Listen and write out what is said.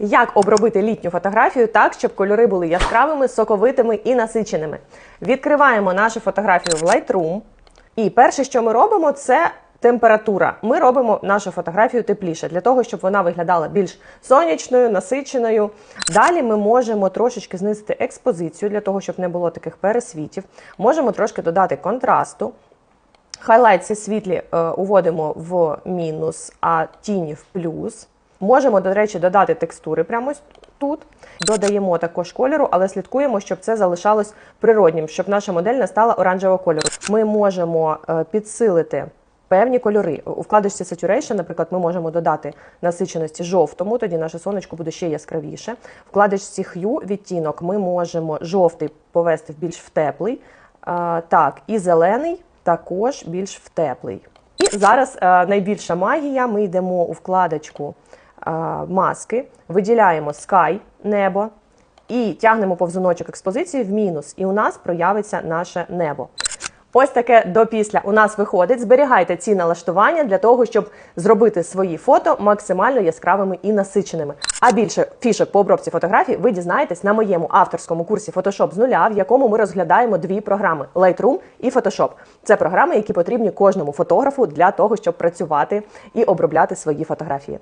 Як обробити літню фотографію так, щоб кольори були яскравими, соковитими і насиченими? Відкриваємо нашу фотографію в Lightroom. І перше, що ми робимо, це температура. Ми робимо нашу фотографію тепліше для того, щоб вона виглядала більш сонячною, насиченою. Далі ми можемо трошечки знизити експозицію для того, щоб не було таких пересвітів. Можемо трошки додати контрасту. Хайлайтси світлі е, уводимо в мінус, а тіні в плюс. Можемо, до речі, додати текстури прямо тут. Додаємо також кольору, але слідкуємо, щоб це залишалось природнім, щоб наша модель не стала оранжевого кольору. Ми можемо е, підсилити певні кольори. У вкладочці Saturation, наприклад, ми можемо додати насиченості жовтому, тоді наше сонечко буде ще яскравіше. В вкладочці Hue відтінок ми можемо жовтий повести в більш в теплий. Е, Так, і зелений також більш в теплий. І зараз е, найбільша магія. Ми йдемо у вкладочку маски, виділяємо Sky, небо і тягнемо повзуночок експозиції в мінус. І у нас проявиться наше небо. Ось таке до після у нас виходить. Зберігайте ці налаштування для того, щоб зробити свої фото максимально яскравими і насиченими. А більше фішок по обробці фотографій ви дізнаєтесь на моєму авторському курсі Photoshop з нуля, в якому ми розглядаємо дві програми: Lightroom і Photoshop. Це програми, які потрібні кожному фотографу для того, щоб працювати і обробляти свої фотографії.